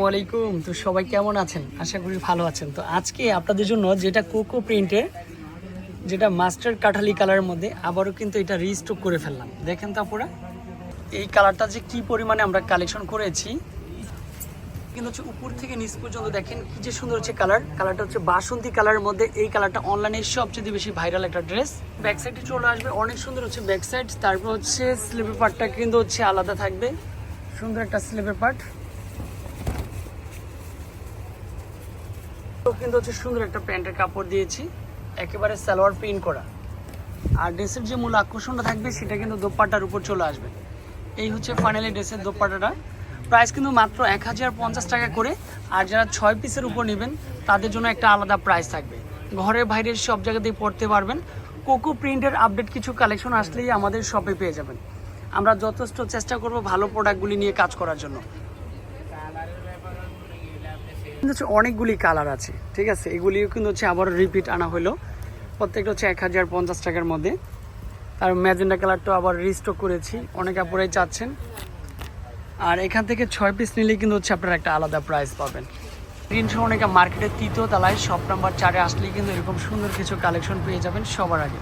ওয়ালাইকুম তো সবাই কেমন আছেন? আশা করি ভালো আছেন। তো আজকে আপনাদের জন্য যেটা কোকো প্রিন্টের যেটা মাস্টার কাঠালি কালারের মধ্যে, আবারও কিন্তু এটা রিস্টক করে ফেললাম। দেখেন তো আপনারা, এই কালারটা যে কি পরিমাণে আমরা কালেকশন করেছি, কিন্তু হচ্ছে উপর থেকে নিচ পর্যন্ত দেখেন কি যে সুন্দর হচ্ছে কালার কালারটা হচ্ছে বাসন্তী কালারের মধ্যে, এই কালারটা অনলাইনে সবচেয়ে বেশি ভাইরাল একটা ড্রেস ব্যাক সাইডে চলে আসবে, অনেক সুন্দর হচ্ছে ব্যাক সাইড তারপর হচ্ছে স্লিপের পার্টটা কিন্তু হচ্ছে আলাদা থাকবে। সুন্দর একটা স্লিপের পার্ট তো কিন্তু হচ্ছে সুন্দর একটা প্যান্টের কাপড় দিয়েছি। একেবারে সালোয়ার প্রিন্ট করা। আর ড্রেসের যে মূল আকর্ষণটা থাকবে, সেটা কিন্তু দোপাট্টার উপর চলে আসবে। এই হচ্ছে ফাইনালি ড্রেসের দোপাট্টাটা। প্রাইস কিন্তু মাত্র এক হাজার পঞ্চাশ টাকা করে। আর যারা ছয় পিসের উপর নেবেন, তাদের জন্য একটা আলাদা প্রাইস থাকবে। ঘরের বাইরের সব জায়গাতেই পড়তে পারবেন। কোকো প্রিন্টের আপডেট কিছু কালেকশন আসলেই আমাদের শপে পেয়ে যাবেন। আমরা যথেষ্ট চেষ্টা করব ভালো প্রোডাক্টগুলি নিয়ে কাজ করার জন্য। কিন্তু হচ্ছে অনেকগুলি কালার আছে, ঠিক আছে? এগুলিও কিন্তু হচ্ছে আবার রিপিট আনা হলো। প্রত্যেকটা হচ্ছে এক হাজার পঞ্চাশ টাকার মধ্যে। আর ম্যাজেন্ডা কালারটা আবার রিস্টক করেছি। অনেক আপুরাই চাচ্ছেন। আর এখান থেকে ছয় পিস নিলে কিন্তু হচ্ছে আপনারা একটা আলাদা প্রাইস পাবেন। তিনশো অনেকা মার্কেটের তৃতীয় তলায় শপ নাম্বার চারে আসলেই কিন্তু এরকম সুন্দর কিছু কালেকশন পেয়ে যাবেন সবার আগে।